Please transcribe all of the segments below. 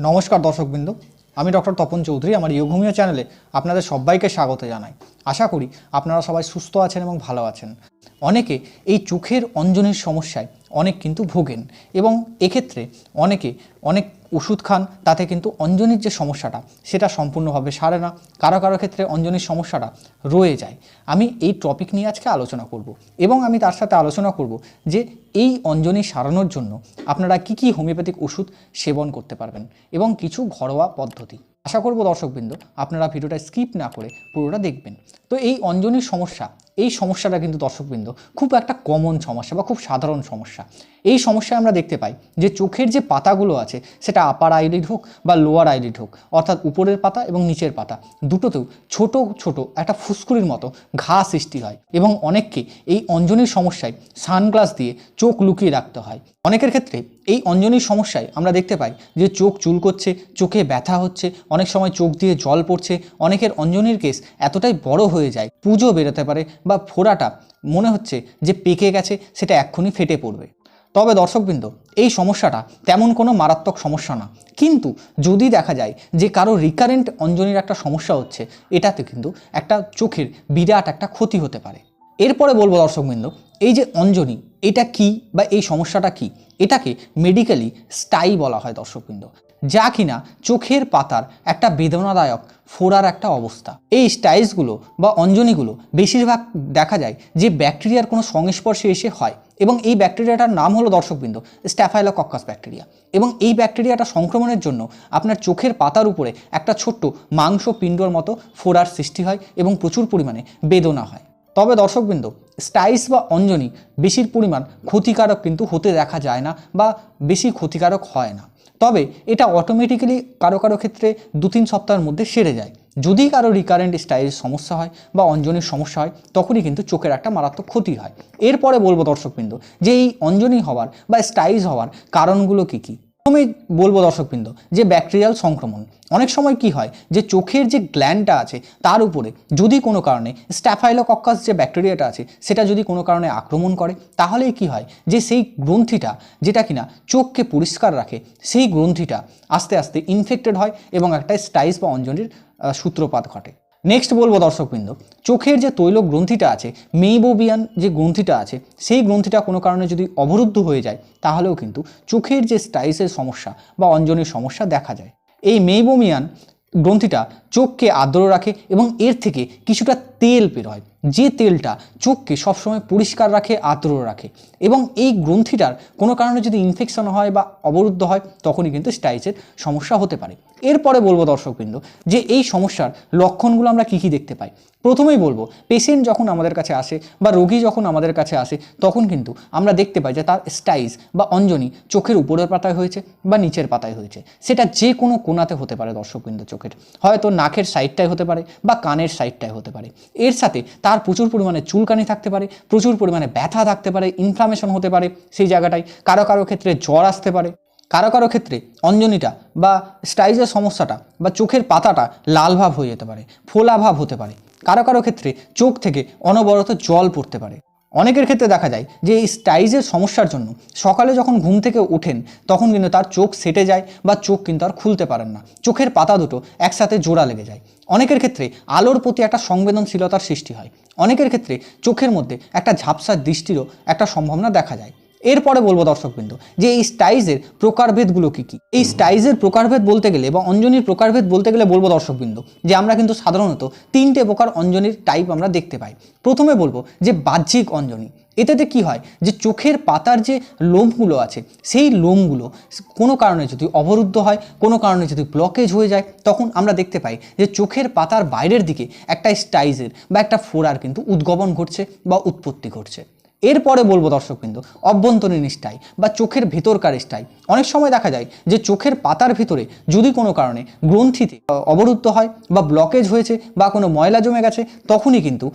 নমস্কার দর্শকবৃন্দ, আমি ডক্টর তপন চৌধুরী, আমার ইয়োঘুমিয়া চ্যানেলে আপনাদের সবাইকে স্বাগত জানাই। আশা করি আপনারা সবাই সুস্থ আছেন এবং ভালো আছেন। অনেকে এই চোখের অঞ্জনের সমস্যায় অনেক কিন্তু ভোগেন এবং এক্ষেত্রে অনেকে অনেক ওষুধ খান, তাতে কিন্তু অঞ্জনির যে সমস্যাটা, সেটা সম্পূর্ণভাবে সারে না। কারও কারও ক্ষেত্রে অঞ্জনির সমস্যাটা রয়ে যায়। আমি এই টপিক নিয়ে আজকে আলোচনা করব এবং আমি তার সাথে আলোচনা করব যে এই অঞ্জনি সারানোর জন্য আপনারা কি কি হোমিওপ্যাথিক ওষুধ সেবন করতে পারবেন এবং কিছু ঘরোয়া পদ্ধতি। আশা করব দর্শকবৃন্দ, আপনারা ভিডিওটা স্কিপ না করে পুরোটা দেখবেন। তো এই অঞ্জনির সমস্যা, এই সমস্যাটা কিন্তু দর্শকবৃন্দ খুব একটা কমন সমস্যা বা খুব সাধারণ সমস্যা। এই সমস্যায় আমরা দেখতে পাই যে চোখের যে পাতাগুলো আছে, সেটা আপার আইলিড হোক বা লোয়ার আইলিড হোক, অর্থাৎ উপরের পাতা এবং নিচের পাতা, দুটোতেও ছোট ছোট একটা ফুসকুড়ির মতো ঘা সৃষ্টি হয় এবং অনেককে এই অঞ্জনির সমস্যায় সানগ্লাস দিয়ে চোখ লুকিয়ে রাখতে হয়। অনেকের ক্ষেত্রে এই অঞ্জনির সমস্যায় আমরা দেখতে পাই যে চোখ চুল করছে, চোখে ব্যথা হচ্ছে, অনেক সময় চোখ দিয়ে জল পড়ছে, অনেকের অঞ্জনির কেস এতটাই বড় হয়ে যায়, পুজো বেরোতে পারে বা ফোড়াটা মনে হচ্ছে যে পেকে গেছে, সেটা এক্ষুনি ফেটে পড়বে। তবে দর্শকবৃন্দ, এই সমস্যাটা তেমন কোনো মারাত্মক সমস্যা না। কিন্তু যদি দেখা যায় যে কারও রিকারেন্ট অঞ্জনির একটা সমস্যা হচ্ছে, এটাতে কিন্তু একটা চোখের বিরাট একটা ক্ষতি হতে পারে। এরপরে বলব দর্শকবৃন্দ, এই যে অঞ্জনি এটা কি বা এই সমস্যাটা কি? এটাকে মেডিকেলি স্টাই বলা হয় দর্শকবৃন্দ। যা কিনা চোখের পাতার একটা বেদনাদায়ক, ফোড়ার একটা অবস্থা। এই স্টাইলসগুলো বা অঞ্জনিগুলো বেশিরভাগ দেখা যায় যে ব্যাকটেরিয়ার কোনো সংস্পর্শে এসে হয় এবং এই ব্যাকটেরিয়াটার নাম হলো দর্শকবৃন্দ স্ট্যাফাইলোকক্কাস ব্যাকটেরিয়া এবং এই ব্যাকটেরিয়াটা সংক্রমণের জন্য আপনার চোখের পাতার উপরে একটা ছোট্ট মাংস পিণ্ডর মতো ফোড়ার সৃষ্টি হয় এবং প্রচুর পরিমাণে বেদনা হয়। তবে দর্শকবৃন্দ, স্টাইস বা অঞ্জনি বেশির পরিমাণ ক্ষতিকারক কিন্তু হতে দেখা যায় না বা বেশি ক্ষতিকারক হয় না। তবে এটা অটোমেটিক্যালি কারও কারও ক্ষেত্রে দু তিন সপ্তাহের মধ্যে সেরে যায়। যদি কারও রিকারেন্ট স্টাইল সমস্যা হয় বা অঞ্জনির সমস্যা হয়, তখনই কিন্তু চোখের একটা মারাত্মক ক্ষতি হয়। এরপরে বলব দর্শকবৃন্দ, যে এই অঞ্জনি হওয়ার বা স্টাইজ হওয়ার কারণগুলো কী কী? প্রথমেই বলব দর্শকবৃন্দ, যে ব্যাকটেরিয়াল সংক্রমণ, অনেক সময় কি হয় যে চোখের যে গ্ল্যান্ডটা আছে তার উপরে যদি কোনো কারণে স্ট্যাফাইলোকক্কাস যে ব্যাকটেরিয়াটা আছে সেটা যদি কোনো কারণে আক্রমণ করে, তাহলেই কি হয় যে সেই গ্রন্থিটা যেটা কিনা চোখকে পরিষ্কার রাখে, সেই গ্রন্থিটা আস্তে আস্তে ইনফেক্টেড হয় এবং একটা স্টাইস বা অঞ্জনির সূত্রপাত ঘটে। নেক্সট বলব দর্শকবৃন্দ, চোখের যে তৈল গ্রন্থিটা আছে, মেইবোবিয়ান যে গ্রন্থিটা আছে, সেই গ্রন্থিটা কোনো কারণে যদি অবরুদ্ধ হয়ে যায়, তাহলেও কিন্তু চোখের যে স্টাইসের সমস্যা বা অঞ্জনের সমস্যা দেখা যায়। এই মেইবোমিয়ান গ্রন্থিটা চোখকে আর্দ্র রাখে এবং এর থেকে কিছুটা তেল বের হয়। যে তেলটা চোখকে সবসময় পরিষ্কার রাখে, আর্দ্র রাখে এবং এই গ্রন্থিটার কোনো কারণে যদি ইনফেকশন হয় বা অবরুদ্ধ হয়, তখনই কিন্তু স্টাইসের সমস্যা হতে পারে। এরপরে বলব দর্শকবৃন্দ যে এই সমস্যার লক্ষণগুলো আমরা কী কী দেখতে পাই? প্রথমেই বলব পেশেন্ট যখন আমাদের কাছে আসে বা রোগী যখন আমাদের কাছে আসে, তখন কিন্তু আমরা দেখতে পাই যে তার স্টাইস বা অঞ্জনি চোখের উপরের পাতায় হয়েছে বা নিচের পাতায় হয়েছে। সেটা যে কোনো কোনাতে হতে পারে দর্শকবৃন্দ চোখের। হয়তো নাকের সাইডটায় হতে পারে বা কানের সাইডটাই হতে পারে। এর সাথে তার প্রচুর পরিমাণে চুলকানি থাকতে পারে, প্রচুর পরিমাণে ব্যথা থাকতে পারে ইনফ্লামেশন হতে পারে সেই জায়গাটায়। কারও কারও ক্ষেত্রে জ্বর আসতে পারে, কারও কারও ক্ষেত্রে অঞ্জনিটা বা স্টাইজের সমস্যাটা বা চোখের পাতাটা লাল ভাব হয়ে যেতে পারে, ফোলা ভাব হতে পারে। কারও কারও ক্ষেত্রে চোখ থেকে অনবরত জল পড়তে পারে। অনেকের ক্ষেত্রে দেখা যায় যে এই স্টাইজের সমস্যার জন্য সকালে যখন ঘুম থেকে ওঠেন, তখন কিন্তু তার চোখ সেটে যায় বা চোখ কিন্তু আর খুলতে পারেন না। চোখের পাতা দুটো একসাথে জোড়া লেগে যায়। অনেকের ক্ষেত্রে আলোর প্রতি একটা সংবেদনশীলতার সৃষ্টি হয়। অনেকের ক্ষেত্রে চোখের মধ্যে একটা ঝাপসা দৃষ্টিরও একটা সম্ভাবনা দেখা যায়। এরপরে বলব দর্শকবৃন্দ, যে এই স্টাইজের প্রকারভেদগুলো কী কী? এই স্টাইজের প্রকারভেদ বলতে গেলে বা অঞ্জনির প্রকারভেদ বলতে গেলে বলব দর্শকবৃন্দ, যে আমরা কিন্তু সাধারণত তিনটে প্রকার অঞ্জনির টাইপ আমরা দেখতে পাই। প্রথমে বলব যে বাহ্যিক অঞ্জনি, এটাতে কি হয়? যে চোখের পাতার যে লোমগুলো আছে, সেই লোমগুলো কোনো কারণে যদি অবরুদ্ধ হয়, কোনো কারণে যদি ব্লকেজ হয়ে যায়, তখন আমরা দেখতে পাই যে চোখের পাতার বাইরের দিকে একটা স্টাইজের বা একটা ফোড়ার কিন্তু উদ্গমন ঘটছে বা উৎপত্তি ঘটছে। এরপরে বলব দর্শক দর্শকবৃন্দ, অভ্যন্তরীণ স্টাই বা চোখের ভেতরকার স্টাই অনেক সময় দেখা যায় যে চোখের পাতার ভিতরে যদি কোনো কারণে গ্রন্থিতে অবরুদ্ধ হয় বা ব্লকেজ হয়েছে বা কোনো ময়লা জমে গেছে, তখনই কিন্তু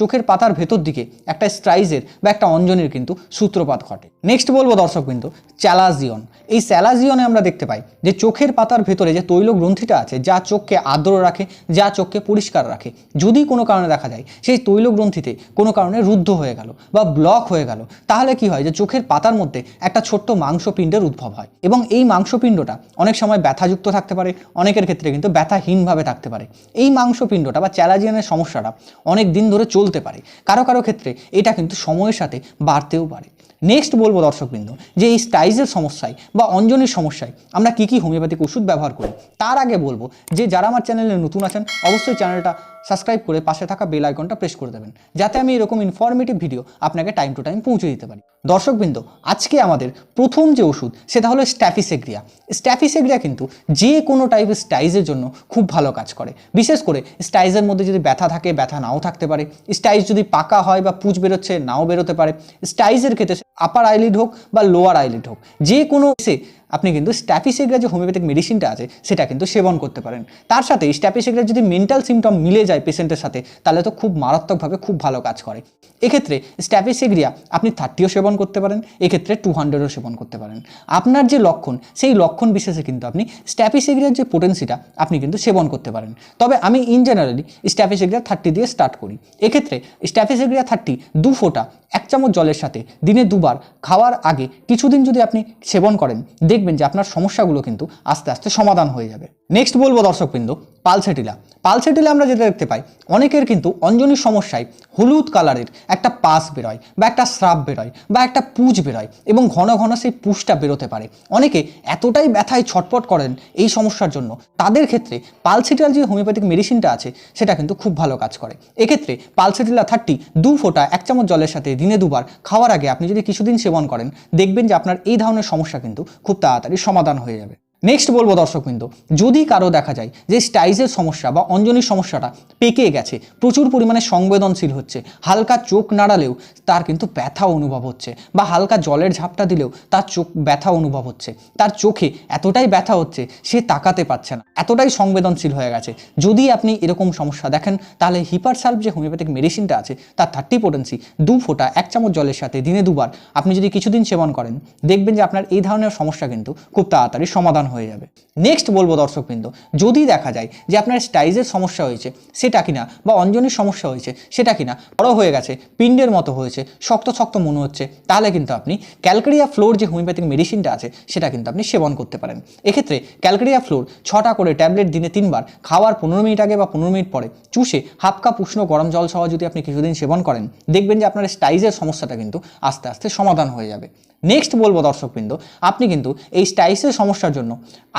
চোখের পাতার ভেতর দিকে একটা স্ট্রাইজের বা একটা অঞ্জনের কিন্তু সূত্রপাত ঘটে। নেক্সট বলব দর্শকবৃন্দ চ্যালাজিয়ন এই স্যালাজিয়নে আমরা দেখতে পাই যে চোখের পাতার ভেতরে যে তৈল গ্রন্থিটা আছে, যা চোখকে আর্দ্র রাখে, যা চোখকে পরিষ্কার রাখে, যদি কোনো কারণে দেখা যায় সেই তৈল গ্রন্থিতে কোনো কারণে রুদ্ধ হয়ে গেল বা ব্লক ব্লক হয়ে গেল। তাহলে কি হয় যে চোখের পাতার মধ্যে একটা ছোট্ট মাংসপিণ্ডের উদ্ভব হয় এবং এই মাংসপিণ্ডটা অনেক সময় ব্যথাযুক্ত থাকতে পারে, অনেকের ক্ষেত্রে কিন্তু ব্যথাহীনভাবে থাকতে পারে। এই মাংসপিণ্ডটা বা চ্যালাজিয়ানের সমস্যাটা অনেক দিন ধরে চলতে পারে। কারও কারও ক্ষেত্রে এটা কিন্তু সময়ের সাথে বাড়তেও পারে। নেক্সট বলব দর্শকবৃন্দ যে এই স্টাইজের সমস্যায় বা অঞ্জনের সমস্যায় আমরা কী কী হোমিওপ্যাথিক ওষুধ ব্যবহার করি, তার আগে বলব যে যারা আমার চ্যানেলে নতুন আছেন, অবশ্যই চ্যানেলটা সাবস্ক্রাইব করে পাশে থাকা বেল আইকনটা প্রেস করে দেবেন, যাতে আমি এরকম ইনফরমেটিভ ভিডিও আপনাকে টাইম টু টাইম পৌঁছে দিতে পারি। দর্শকবৃন্দ, আজকে আমাদের প্রথম যে ওষুধ, সেটা হলো স্ট্যাফিসেগ্রিয়া স্ট্যাফিসেগ্রিয়া কিন্তু যে কোনো টাইপের স্টাইজের জন্য খুব ভালো কাজ করে। বিশেষ করে স্টাইজের মধ্যে যদি ব্যথা থাকে, ব্যথা নাও থাকতে পারে। স্টাইজ যদি পাকা হয় বা পুঁজ বেরোচ্ছে, নাও বেরোতে পারে। স্টাইজের ক্ষেত্রে আপার আইলিড হোক বা লোয়ার আইলিড হোক, যে কোনো এসে আপনি কিন্তু স্ট্যাফিসেগ্রা যে হোমিওপ্যাথিক মেডিসিনটা আছে, সেটা কিন্তু সেবন করতে পারেন। তার সাথে স্ট্যাফিসেগ্রার যদি মেন্টাল সিমটম মিলে যায় পেশেন্টের সাথে, তাহলে তো খুব মারাত্মকভাবে খুব ভালো কাজ করে। এক্ষেত্রে স্ট্যাফিসেগ্রিয়া আপনি থার্টিও সেবন করতে পারেন, এক্ষেত্রে টু হান্ড্রেডও সেবন করতে পারেন। আপনার যে লক্ষণ, সেই লক্ষণ বিশেষে কিন্তু আপনি স্ট্যাফিসেগ্রিয়ার যে পোটেন্সিটা আপনি কিন্তু সেবন করতে পারেন। তবে আমি ইন জেনারেলি স্ট্যাফিসেগ্রিয়া থার্টি দিয়ে স্টার্ট করি। এক্ষেত্রে স্ট্যাফিসেগ্রিয়া থার্টি দু ফোঁটা, এক চামচ জলের সাথে দিনে দুবার খাওয়ার আগে কিছুদিন যদি আপনি সেবন করেন, দেখবেন যে আপনার সমস্যাগুলো কিন্তু আস্তে আস্তে সমাধান হয়ে যাবে। নেক্সট বলব দর্শকবৃন্দ, পালসেটিলা। পালসেটিলা আমরা যেটা দেখতে পাই। অনেকের কিন্তু অঞ্জনির সমস্যায় হলুদ কালারের একটা পাস বেরোয় বা একটা স্রাব বেরোয় বা একটা পুজ বেরোয় এবং ঘন ঘন সেই পুজটা বেরোতে পারে। অনেকে এতটাই ব্যথায় ছটপট করেন এই সমস্যার জন্য। তাদের ক্ষেত্রে পালসেটিলার যে হোমিওপ্যাথিক মেডিসিনটা আছে, সেটা কিন্তু খুব ভালো কাজ করে। এক্ষেত্রে পালসিটিলা থার্টি দু ফোঁটা এক চামচ জলের সাথে দিনে দুবার খাওয়ার আগে আপনি যদি কিছুদিন সেবন করেন, দেখবেন যে আপনার এই ধরনের সমস্যা কিন্তু খুব তাড়াতাড়ি সমাধান হয়ে যাবে। নেক্সট বলব দর্শকবৃন্দ, যদি কারও দেখা যায় যে স্টাইজের সমস্যা বা অঞ্জনির সমস্যাটা পেকে গেছে, প্রচুর পরিমাণে সংবেদনশীল হচ্ছে, হালকা চোখ নাড়ালেও তার কিন্তু ব্যথা অনুভব হচ্ছে বা হালকা জলের ঝাপটা দিলেও তার চোখ ব্যথা অনুভব হচ্ছে, তার চোখে এতটাই ব্যথা হচ্ছে সে তাকাতে পারছে না, এতটাই সংবেদনশীল হয়ে গেছে। যদি আপনি এরকম সমস্যা দেখেন, তাহলে হিপার সার্ভ যে হোমিওপ্যাথিক মেডিসিনটা আছে, তার থার্টি পোটেন্সি দু ফোঁটা, এক চামচ জলের সাথে দিনে দুবার আপনি যদি কিছুদিন সেবন করেন, দেখবেন যে আপনার এই ধরনের সমস্যা কিন্তু খুব তাড়াতাড়ি সমাধান হয়ে যাবে। নেক্সট বলব দর্শকবৃন্দ, যদি দেখা যায় যে আপনার স্টাইজের সমস্যা হয়েছে, সেটা কিনা বা অঞ্জনের সমস্যা হয়েছে, সেটা কিনা বড় হয়ে গেছে, পিণ্ডের মতো হয়েছে, শক্ত শক্ত মনে হচ্ছে, তাহলে কিন্তু আপনি ক্যালকেরিয়া ফ্লোর যে হোমিওপ্যাথিক মেডিসিনটা আছে, সেটা কিন্তু আপনি সেবন করতে পারেন। এক্ষেত্রে ক্যালকেরিয়া ফ্লোর ছটা করে ট্যাবলেট দিনে তিনবার, খাওয়ার পনেরো মিনিট আগে বা পনেরো মিনিট পরে, চুষে হাফ কাপ উষ্ণ গরম জল সহ যদি আপনি কিছুদিন সেবন করেন, দেখবেন যে আপনার স্টাইজের সমস্যাটা কিন্তু আস্তে আস্তে সমাধান হয়ে যাবে। নেক্সট বলব দর্শকবৃন্দ, আপনি কিন্তু এই স্টাইসের সমস্যার জন্য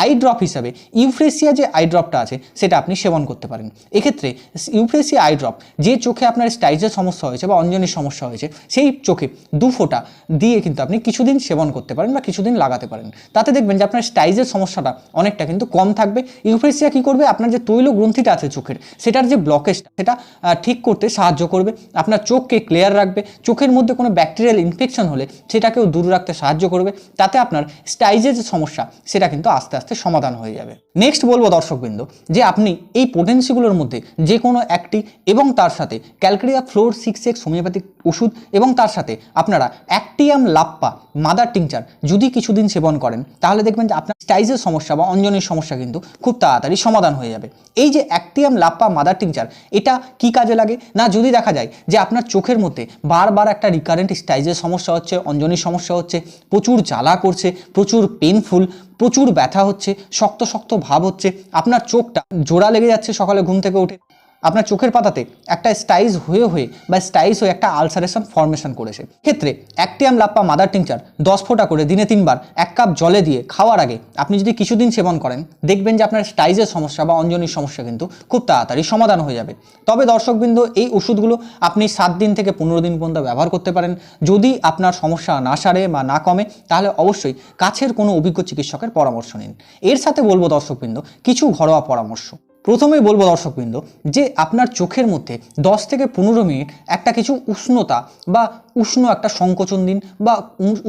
আই ড্রপ হিসাবে ইউফ্রেসিয়া যে আই ড্রপটা আছে, সেটা আপনি সেবন করতে পারেন। এক্ষেত্রে ইউফ্রেসিয়া আই ড্রপ যে চোখে আপনার স্টাইজের সমস্যা হয়েছে বা অঞ্জনের সমস্যা হয়েছে, সেই চোখে দু ফোঁটা দিয়ে কিন্তু আপনি কিছুদিন সেবন করতে পারেন বা কিছুদিন লাগাতে পারেন। তাতে দেখবেন যে আপনার স্টাইজের সমস্যাটা অনেকটা কিন্তু কম থাকবে। ইউফ্রেসিয়া কী করবে? আপনার যে তৈল গ্রন্থিটা আছে চোখের, সেটার যে ব্লকেজটা সেটা ঠিক করতে সাহায্য করবে। আপনার চোখকে ক্লিয়ার রাখবে। চোখের মধ্যে কোনো ব্যাকটেরিয়াল ইনফেকশন হলে সেটাকেও দূর রাখতে সাহায্য করবে। তাতে আপনার স্টাইজের যে সমস্যা, সেটা কিন্তু আস্তে আস্তে সমাধান হয়ে যাবে। নেক্সট বলব দর্শকবৃন্দ, যে আপনি এই পোটেন্সিগুলোর মধ্যে যে কোনো একটি এবং তার সাথে Calcarea fluor six X homeopathic ওষুধ এবং তার সাথে আপনারা অ্যাক্টিয়াম লাপ্পা মাদার টিংচার যদি কিছুদিন সেবন করেন, তাহলে দেখবেন যে আপনার স্টাইজের সমস্যা বা অঞ্জনের সমস্যা কিন্তু খুব তাড়াতাড়ি সমাধান হয়ে যাবে। এই যে অ্যাক্টিয়াম লাপ্পা মাদার টিংচার এটা কি কাজে লাগে? না, যদি দেখা যায় যে আপনার চোখের মধ্যে বারবার একটা রিকারেন্ট স্টাইজের সমস্যা হচ্ছে, অঞ্জনের সমস্যা হচ্ছে, প্রচুর জ্বালা করছে, প্রচুর পেনফুল প্রচুর ব্যথা হচ্ছে, শক্ত শক্ত ভাব হচ্ছে, আপনার চোখটা জোড়া লেগে যাচ্ছে সকালে ঘুম থেকে উঠে। আপনার চোখের পাতাতে একটা স্টাইজ হয়ে হয়ে বা স্টাইজ হয়ে একটা আলসারেশন ফর্মেশন করেছে। ক্ষেত্রে অ্যাক্টিয়াম লাপ্পা মাদার টিংচার দশ ফোঁটা করে দিনে তিনবার এক কাপ জলে দিয়ে খাওয়ার আগে আপনি যদি কিছুদিন সেবন করেন, দেখবেন যে আপনার স্টাইজের সমস্যা বা অঞ্জনির সমস্যা কিন্তু খুব তাড়াতাড়ি সমাধান হয়ে যাবে। তবে দর্শকবৃন্দ, এই ওষুধগুলো আপনি সাত দিন থেকে পনেরো দিন পর্যন্ত ব্যবহার করতে পারেন। যদি আপনার সমস্যা না সারে বা না কমে, তাহলে অবশ্যই কাছের কোনো অভিজ্ঞ চিকিৎসকের পরামর্শ নিন। এর সাথে বলব দর্শকবৃন্দ, কিছু ঘরোয়া পরামর্শ। প্রথমেই বলব দর্শকবৃন্দ, যে আপনার চোখের মধ্যে দশ থেকে পনেরো মিনিট একটা কিছু উষ্ণতা বা উষ্ণ একটা সংকোচন দিন বা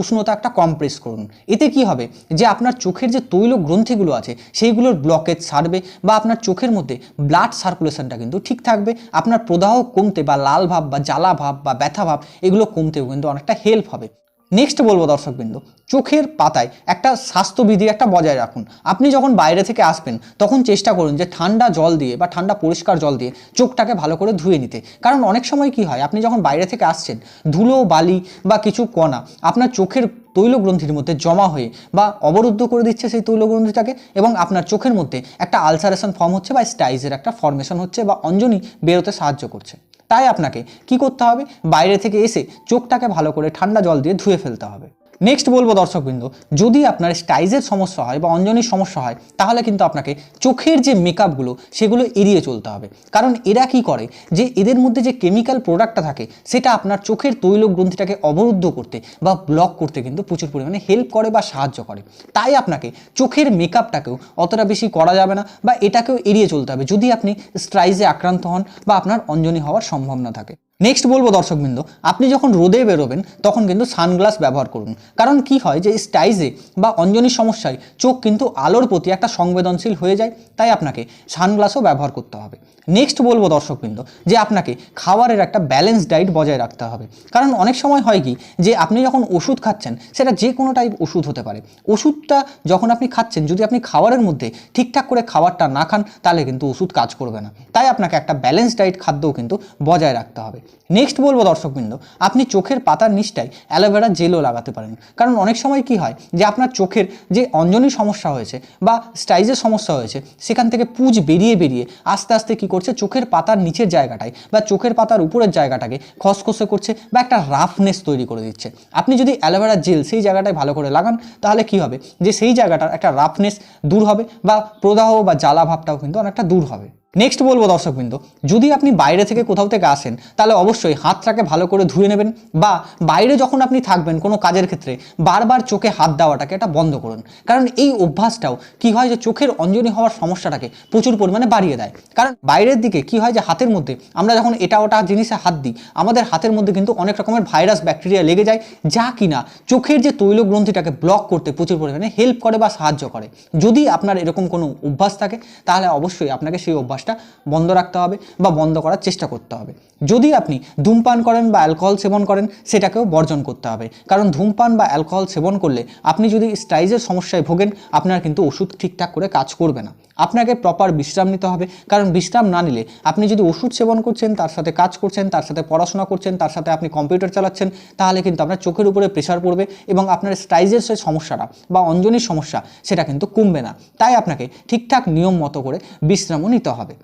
উষ্ণতা একটা কমপ্রেস করুন। এতে কি হবে? যে আপনার চোখের যে তৈল গ্রন্থিগুলো আছে, সেইগুলোর ব্লকেজ সারবে বা আপনার চোখের মধ্যে ব্লাড সার্কুলেশনটা কিন্তু ঠিক থাকবে। আপনার প্রদাহ কমতে বা লাল ভাব বা জ্বালা ভাব বা ব্যথা ভাব, এগুলো কমতেও কিন্তু অনেকটা হেল্প হবে। নেক্সট বলব দর্শকবৃন্দ, চোখের পাতায় একটা স্বাস্থ্যবিধি একটা বজায় রাখুন। আপনি যখন বাইরে থেকে আসবেন, তখন চেষ্টা করুন যে ঠান্ডা জল দিয়ে বা ঠান্ডা পরিষ্কার জল দিয়ে চোখটাকে ভালো করে ধুয়ে নিতে। কারণ অনেক সময় কি হয়, আপনি যখন বাইরে থেকে আসছেন, ধুলো, বালি বা কিছু কণা আপনার চোখের তৈলগ্রন্থির মধ্যে জমা হয়ে বা অবরুদ্ধ করে দিচ্ছে সেই তৈলগ্রন্থিটাকে এবং আপনার চোখের মধ্যে একটা আলসারেশন ফর্ম হচ্ছে বা স্টাইজের একটা ফর্মেশন হচ্ছে বা অঞ্জনি বেরোতে সাহায্য করছে। তাই আপনাকে কি করতে হবে? বাইরে থেকে এসে চোখটাকে ভালো করে ঠান্ডা জল দিয়ে ধুয়ে ফেলতে হবে। নেক্সট বলব দর্শকবৃন্দ, যদি আপনার স্টাইজের সমস্যা হয় বা অঞ্জনির সমস্যা হয়, তাহলে কিন্তু আপনাকে চোখের যে মেকআপগুলো সেগুলো এড়িয়ে চলতে হবে। কারণ এরা কি করে? যে এদের মধ্যে যে কেমিক্যাল প্রোডাক্টটা থাকে, সেটা আপনার চোখের তৈল গ্রন্থিটাকে অবরুদ্ধ করতে বা ব্লক করতে কিন্তু প্রচুর পরিমাণে হেল্প করে বা সাহায্য করে। তাই আপনাকে চোখের মেকআপটাকেও অতটা বেশি করা যাবে না বা এটাকেও এড়িয়ে চলতে হবে, যদি আপনি স্ট্রাইজে আক্রান্ত হন বা আপনার অঞ্জনি হওয়ার সম্ভাবনা থাকে। নেক্সট বলব দর্শকবৃন্দ, আপনি যখন রোদে বেরোবেন, তখন কিন্তু সানগ্লাস ব্যবহার করুন। কারণ কি হয় যে স্টাইজে বা অঞ্জনির সমস্যায় চোখ কিন্তু আলোর প্রতি একটা সংবেদনশীল হয়ে যায়, তাই আপনাকে সানগ্লাসও ব্যবহার করতে হবে। নেক্সট বলব দর্শকবৃন্দ, যে আপনাকে খাবারের একটা ব্যালেন্স ডায়েট বজায় রাখতে হবে। কারণ অনেক সময় হয় কি, যে আপনি যখন ওষুধ খাচ্ছেন, সেটা যে কোনো টাইপ ওষুধ হতে পারে। ওষুধটা যখন আপনি খাচ্ছেন, যদি আপনি খাবারের মধ্যে ঠিকঠাক করে খাবারটা না খান, তাহলে কিন্তু ওষুধ কাজ করবে না। তাই আপনাকে একটা ব্যালেন্স ডায়েট খাদ্যও কিন্তু বজায় রাখতে হবে। নেক্সট বলব দর্শকবৃন্দ, আপনি চোখের পাতার নিচটায় অ্যালোভেরা জেলও লাগাতে পারেন। কারণ অনেক সময় কি হয় যে আপনার চোখের যে অঞ্জনী সমস্যা হয়েছে বা স্টাইজের সমস্যা হয়েছে, সেখান থেকে পুজ বেরিয়ে বেরিয়ে আস্তে আস্তে কি করছে, চোখের পাতার নিচের জায়গাটায় বা চোখের পাতার উপরের জায়গাটাকে খসখসে করছে বা একটা রাফনেস তৈরি করে দিচ্ছে। আপনি যদি অ্যালোভেরা জেল সেই জায়গাটায় ভালো করে লাগান, তাহলে কি হবে? যে সেই জায়গাটার একটা রাফনেস দূর হবে বা প্রদাহ বা জ্বালা ভাবটাও কিন্তু অনেকটা দূর হবে। নেক্সট বলব দর্শকবৃন্দ, যদি আপনি বাইরে থেকে কোথাও থেকে আসেন, তাহলে অবশ্যই হাতটাকে ভালো করে ধুয়ে নেবেন বা বাইরে যখন আপনি থাকবেন কোনো কাজের ক্ষেত্রে, বারবার চোখে হাত দেওয়াটাকে এটা বন্ধ করুন। কারণ এই অভ্যাসটাও কি হয় যে চোখের অঞ্জনি হওয়ার সমস্যাটাকে প্রচুর পরিমাণে বাড়িয়ে দেয়। কারণ বাইরের দিকে কি হয় যে হাতের মধ্যে আমরা যখন এটা ওটা জিনিসে হাত দিই, আমাদের হাতের মধ্যে কিন্তু অনেক রকমের ভাইরাস, ব্যাকটেরিয়া লেগে যায়, যা কিনা চোখের যে তৈল গ্রন্থিটাকে ব্লক করতে প্রচুর পরিমাণে হেল্প করে বা সাহায্য করে। যদি আপনার এরকম কোনো অভ্যাস থাকে, তাহলে অবশ্যই আপনাকে সেই অভ্যাসটা বন্ধ রাখতে হবে বা বন্ধ করার চেষ্টা করতে হবে। যদি আপনি ধূমপান করেন বা অ্যালকোহল সেবন করেন, সেটাকেও বর্জন করতে হবে। কারণ ধূমপান বা অ্যালকোহল সেবন করলে আপনি যদি স্টাইজের সমস্যায় ভোগেন, আপনার কিন্তু ওষুধ ঠিকঠাক করে কাজ করবে না। আপনাকে প্রপার বিশ্রাম নিতে হবে। কারণ বিশ্রাম না নিলে আপনি যদি ওষুধ সেবন করছেন, তার সাথে কাজ করছেন, তার সাথে পড়াশোনা করছেন, তার সাথে আপনি কম্পিউটার চালাচ্ছেন, তাহলে কিন্তু আপনার চোখের উপরে প্রেশার পড়বে এবং আপনার স্টাইজের সেই সমস্যাটা বা অঞ্জনির সমস্যা সেটা কিন্তু কমবে না। তাই আপনাকে ঠিকঠাক নিয়ম মতো করে বিশ্রামও নিতে হবে।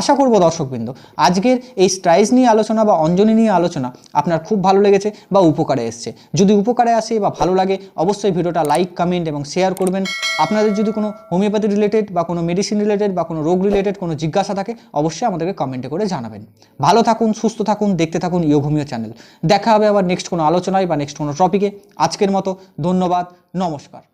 আশা করব দর্শকবৃন্দ, আজকের এই স্ট্রাইজ নিয়ে আলোচনা বা অঞ্জনি নিয়ে আলোচনা আপনার খুব ভালো লেগেছে বা উপকারে এসছে। যদি উপকারে আসে বা ভালো লাগে, অবশ্যই ভিডিওটা লাইক কমেন্ট এবং শেয়ার করবেন। আপনাদের যদি কোনো হোমিওপ্যাথি রিলেটেড বা কোনো মেডিসিন রিলেটেড বা কোনো রোগ রিলেটেড কোনো জিজ্ঞাসা থাকে, অবশ্যই আমাদেরকে কমেন্টে করে জানাবেন। ভালো থাকুন, সুস্থ থাকুন, দেখতে থাকুন ইয়োঘুমিও চ্যানেল দেখা হবে আবার নেক্সট কোনো আলোচনায় বা নেক্সট কোনো টপিকে আজকের মতো ধন্যবাদ, নমস্কার।